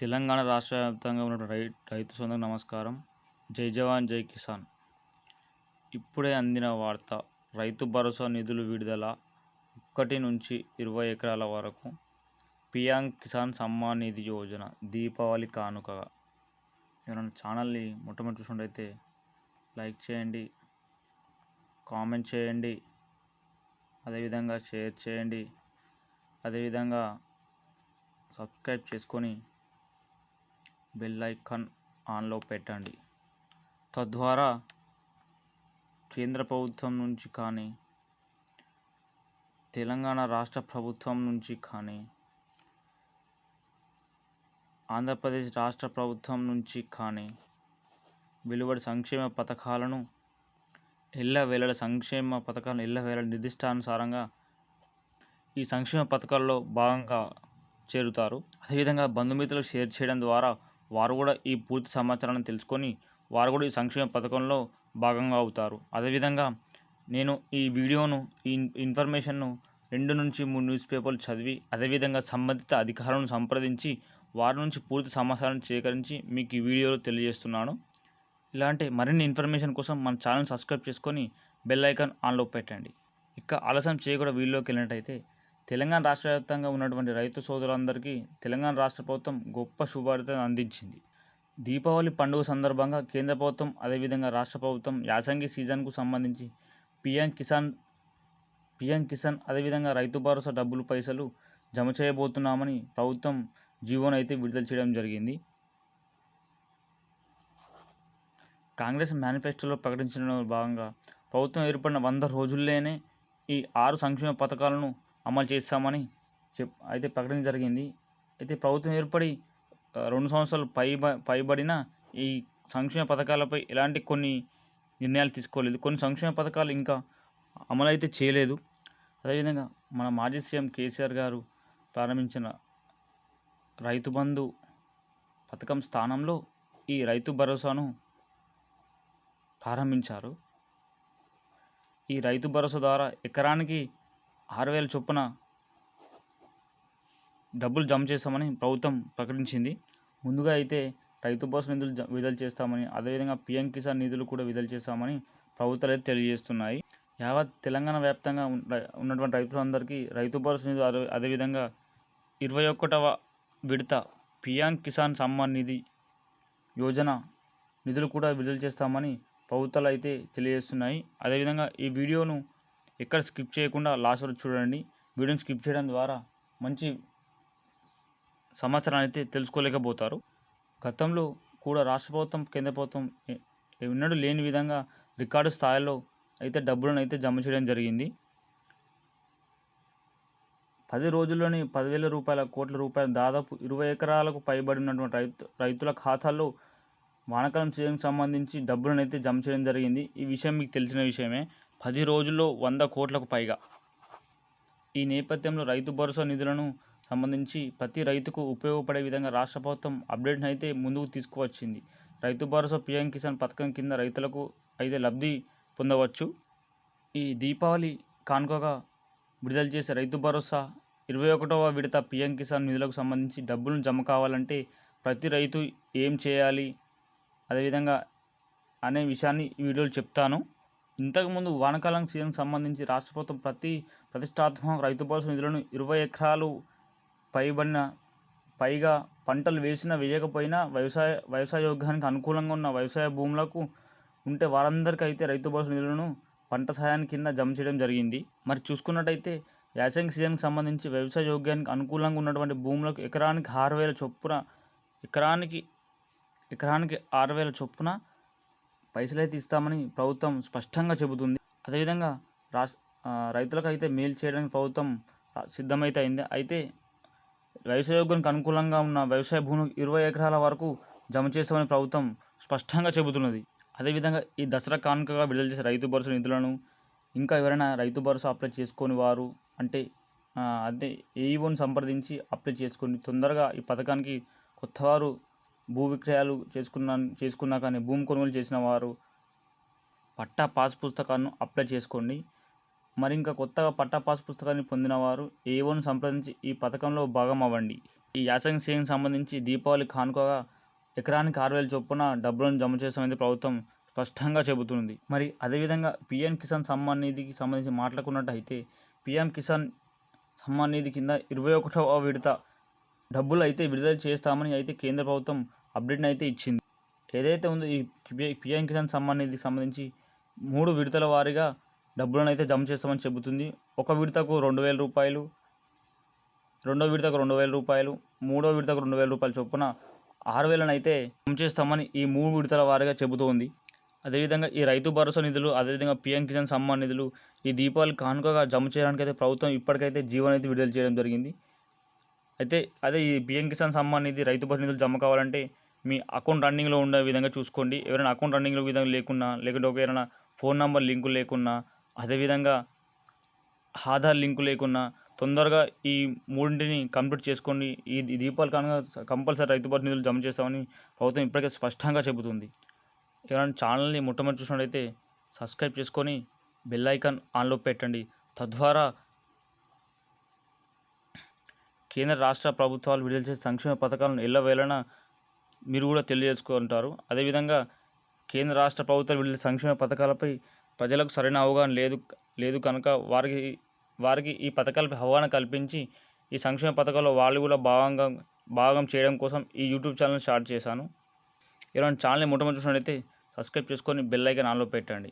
తెలంగాణ రాష్ట్ర వ్యాప్తంగా ఉన్న రై రైతు సోదరులకు నమస్కారం. జై జవాన్ జై కిసాన్. ఇప్పుడే అందిన వార్త రైతు భరోసా నిధులు విడుదల ఒకటి నుంచి ఇరవై ఎకరాల వరకు. పియాంగ్ కిసాన్ సమ్మాన్ నిధి యోజన దీపావళి కానుకగా. ఎవరైనా ఛానల్ని మొట్టమొదటి చూసినట్టయితే లైక్ చేయండి కామెంట్ చేయండి అదేవిధంగా షేర్ చేయండి అదేవిధంగా సబ్స్క్రైబ్ చేసుకొని బెల్ ఐకాన్ ఆన్లో పెట్టండి. తద్వారా కేంద్ర ప్రభుత్వం నుంచి కానీ తెలంగాణ రాష్ట్ర ప్రభుత్వం నుంచి కానీ ఆంధ్రప్రదేశ్ రాష్ట్ర ప్రభుత్వం నుంచి కానీ వెలువడి సంక్షేమ పథకాలను ఎల్లవేళల సంక్షేమ పథకాలను ఎల్లవేళల నిర్దిష్టానుసారంగా ఈ సంక్షేమ పథకాల్లో భాగంగా చేరుతారు. అదేవిధంగా బంధుమిత్రులు షేర్ చేయడం ద్వారా వారు కూడా ఈ పూర్తి సమాచారాన్ని తెలుసుకొని వారు కూడా ఈ సంక్షేమ పథకంలో భాగంగా అవుతారు. అదేవిధంగా నేను ఈ వీడియోను ఈ ఇన్ఫర్మేషన్ను రెండు నుంచి మూడు న్యూస్ పేపర్లు చదివి అదేవిధంగా సంబంధిత అధికారులను సంప్రదించి వారి నుంచి పూర్తి సమాచారాన్ని సేకరించి మీకు ఈ వీడియోలో తెలియజేస్తున్నాను. ఇలాంటి మరిన్ని ఇన్ఫర్మేషన్ కోసం మన ఛానల్ సబ్స్క్రైబ్ చేసుకొని బెల్ ఐకాన్ ఆన్లో పెట్టండి. ఇక ఆలస్యం చేయకుండా వీడియోకి వెళ్ళినట్టయితే తెలంగాణ రాష్ట్ర వ్యాప్తంగా ఉన్నటువంటి రైతు సోదరులందరికీ తెలంగాణ రాష్ట్ర ప్రభుత్వం గొప్ప శుభార్తను అందించింది. దీపావళి పండుగ సందర్భంగా కేంద్ర ప్రభుత్వం అదేవిధంగా రాష్ట్ర ప్రభుత్వం యాసంగి సీజన్కు సంబంధించి పిఎం కిసాన్ పిఎం కిసాన్ అదేవిధంగా రైతు భరోసా డబ్బులు పైసలు జమ చేయబోతున్నామని ప్రభుత్వం జీవోను అయితే విడుదల చేయడం జరిగింది. కాంగ్రెస్ మేనిఫెస్టోలో ప్రకటించడంలో భాగంగా ప్రభుత్వం ఏర్పడిన వంద రోజుల్లోనే ఈ ఆరు సంక్షేమ పథకాలను అమలు చేస్తామని చెప్ అయితే ప్రకటన జరిగింది. అయితే ప్రభుత్వం ఏర్పడి రెండు సంవత్సరాలు పై పైబడిన ఈ సంక్షేమ పథకాలపై ఎలాంటి కొన్ని నిర్ణయాలు తీసుకోలేదు. కొన్ని సంక్షేమ పథకాలు ఇంకా అమలు అయితే చేయలేదు. అదేవిధంగా మన మాజీ సీఎం కేసీఆర్ గారు ప్రారంభించిన రైతు బంధు పథకం స్థానంలో ఈ రైతు భరోసాను ప్రారంభించారు. ఈ రైతు భరోసా ద్వారా ఎకరానికి ఆరు వేల చొప్పున డబ్బులు జమ చేస్తామని ప్రభుత్వం ప్రకటించింది. ముందుగా అయితే రైతు భరోసా నిధులు జ- విడుదల చేస్తామని అదేవిధంగా పిఎం కిసాన్ నిధులు కూడా విడుదల చేస్తామని ప్రభుత్వాలు అయితే తెలియజేస్తున్నాయి. యావత్ తెలంగాణ వ్యాప్తంగా ఉన్నటువంటి రైతులందరికీ రైతు భరోసా నిధులు అదే అదేవిధంగా ఇరవై ఒకటవ విడత పిఎం కిసాన్ సమ్మాన్ నిధి యోజన నిధులు కూడా విడుదల చేస్తామని ప్రభుత్వాలు అయితే తెలియజేస్తున్నాయి. అదేవిధంగా ఈ వీడియోను ఎక్కడ స్కిప్ చేయకుండా లాస్ట్ వరకు చూడండి. వీడియోని స్కిప్ చేయడం ద్వారా మంచి సమాచారాన్ని అయితే తెలుసుకోలేకపోతారు. గతంలో కూడా రాష్ట్ర ప్రభుత్వం కేంద్ర ప్రభుత్వం ఎ- ఎన్నడూ లేని విధంగా రికార్డు స్థాయిలో అయితే డబ్బులను అయితే జమ చేయడం జరిగింది. పది రోజుల్లోనే పదివేల రూపాయల కోట్ల రూపాయలు దాదాపు ఇరవై ఎకరాలకు పైబడినటువంటి రైతు రైతుల ఖాతాల్లో వానకాలం చేయడానికి సంబంధించి డబ్బులను అయితే జమ చేయడం జరిగింది. ఈ విషయం మీకు తెలిసిన విషయమే. పది రోజుల్లో వంద కోట్లకు పైగా. ఈ నేపథ్యంలో రైతు భరోసా నిధులను సంబంధించి ప్రతి రైతుకు ఉపయోగపడే విధంగా రాష్ట్ర ప్రభుత్వం అప్డేట్ని అయితే ముందుకు తీసుకువచ్చింది. రైతు భరోసా పిఎం కిసాన్ పథకం కింద రైతులకు అయితే లబ్ధి పొందవచ్చు. ఈ దీపావళి కానుకగా విడుదల చేసే రైతు భరోసా ఇరవై ఒకటవ విడత పిఎం కిసాన్ నిధులకు సంబంధించి డబ్బులను జమ కావాలంటే ప్రతి రైతు ఏం చేయాలి? అదేవిధంగా అనే విషయాన్ని ఈ వీడియోలో చెప్తాను. ఇంతకుముందు వానాకాలం సీజన్కి సంబంధించి రాష్ట్ర ప్రభుత్వం ప్రతి ప్రతిష్టాత్మక రైతు భరోసా నిధులను ఇరవై ఎకరాలు పైబడిన పైగా పంటలు వేసినా వేయకపోయినా వ్యవసాయ వ్యవసాయ యోగ్యానికి అనుకూలంగా ఉన్న వ్యవసాయ భూములకు ఉంటే వారందరికీ అయితే రైతు భరోసా నిధులను పంట సహాయం కింద జమ చేయడం జరిగింది. మరి చూసుకున్నట్టయితే యాసంగి సీజన్కి సంబంధించి వ్యవసాయ యోగ్యానికి అనుకూలంగా ఉన్నటువంటి భూములకు ఎకరానికి ఆరు వేల చొప్పున ఎకరానికి ఎకరానికి ఆరు వేల చొప్పున పైసలు అయితే ఇస్తామని ప్రభుత్వం స్పష్టంగా చెబుతుంది. అదేవిధంగా రాష్ట్ర రైతులకు అయితే మేలు చేయడానికి ప్రభుత్వం సిద్ధమైతే అయింది. అయితే వ్యవసాయోగ్యానికి అనుకూలంగా ఉన్న వ్యవసాయ భూమి ఇరవై ఎకరాల వరకు జమ చేస్తామని ప్రభుత్వం స్పష్టంగా చెబుతున్నది. అదేవిధంగా ఈ దసరా కానుకగా విడుదల చేసే రైతు భరోసా నిధులను ఇంకా ఎవరైనా రైతు భరోసా అప్లై చేసుకొని వారు అంటే అంటే అదే ఏఈఓని సంప్రదించి అప్లై చేసుకొని తొందరగా ఈ పథకానికి కొత్తవారు భూ విక్రయాలు చేసుకున్న చేసుకున్నా కానీ భూమి కొనుగోలు చేసిన వారు పట్టా పాస్ పుస్తకాన్ని అప్లై చేసుకోండి. మరి ఇంకా కొత్తగా పట్టా పాస్ పుస్తకాన్ని పొందినవారు ఏవోను సంప్రదించి ఈ పథకంలో భాగం అవ్వండి. ఈ యాసంగి సీఎం సంబంధించి దీపావళి కానుకగా ఎకరానికి ఆరు వేల చొప్పున డబ్బులను జమ చేస్తామని ప్రభుత్వం స్పష్టంగా చెబుతుంది. మరి అదేవిధంగా పిఎం కిసాన్ సమ్మాన్ నిధికి సంబంధించి మాట్లాడుకున్నట్టయితే పిఎం కిసాన్ సమ్మాన్ నిధి కింద ఇరవై ఒకటవ విడత డబ్బులు అయితే విడుదల చేస్తామని అయితే కేంద్ర ప్రభుత్వం అప్డేట్ని అయితే ఇచ్చింది. ఏదైతే ఉందో ఈ పిఎం కిసాన్ సంబంధించి సంబంధించి మూడు విడతల వారీగా డబ్బులను అయితే జమ చేస్తామని చెబుతుంది. ఒక విడతకు రెండు వేల రూపాయలు రెండో విడతకు రెండు వేల రూపాయలు మూడో విడతకు రెండు వేల రూపాయలు చొప్పున ఆరు వేలను అయితే జమ చేస్తామని ఈ మూడు విడతల వారీగా చెబుతోంది. అదేవిధంగా ఈ రైతు భరోసా నిధులు అదేవిధంగా పిఎం కిసాన్ సమ్మాన్ నిధులు ఈ దీపావళి కానుకగా జమ చేయడానికైతే ప్రభుత్వం ఇప్పటికైతే జీవనైతే విడుదల చేయడం జరిగింది. అయితే అదే ఈ పిఎం కిసాన్ సమ్మాన్ నిధి రైతు ప్రతినిధులు జమ కావాలంటే మీ అకౌంట్ రన్నింగ్లో ఉండే విధంగా చూసుకోండి. ఎవరైనా అకౌంట్ రన్నింగ్లో విధంగా లేకున్నా లేకుంటే ఒక ఏమైనా ఫోన్ నెంబర్ లింకు లేకున్నా అదేవిధంగా ఆధార్ లింకు లేకున్నా తొందరగా ఈ మూడింటిని కంప్లీట్ చేసుకోండి. ఈ దీపాలు కనుక కంపల్సరీ రైతు ప్రతినిధులు జమ చేస్తామని ప్రభుత్వం ఇప్పటికే స్పష్టంగా చెబుతుంది. ఎవరైనా ఛానల్ని మొట్టమొదటి చూసినట్టయితే సబ్స్క్రైబ్ చేసుకొని బెల్ ఐకాన్ ఆన్లో పెట్టండి. తద్వారా కేంద్ర రాష్ట్ర ప్రభుత్వాలు విడుదల చేసే సంక్షేమ పథకాలను ఎల్లవేళన మీరు కూడా తెలియజేసుకుంటారు. అదేవిధంగా కేంద్ర రాష్ట్ర ప్రభుత్వాలు విడుదల సంక్షేమ పథకాలపై ప్రజలకు సరైన అవగాహన లేదు లేదు కనుక వారికి వారికి ఈ పథకాలపై అవగాహన కల్పించి ఈ సంక్షేమ పథకాల్లో వాళ్ళు కూడా భాగంగా భాగం చేయడం కోసం ఈ యూట్యూబ్ ఛానల్ స్టార్ట్ చేశాను. ఇలాంటి ఛానల్ని మొట్టమొదటి చూసినట్టయితే సబ్స్క్రైబ్ చేసుకొని బెల్ ఐకాన్ ఆన్లో పెట్టండి.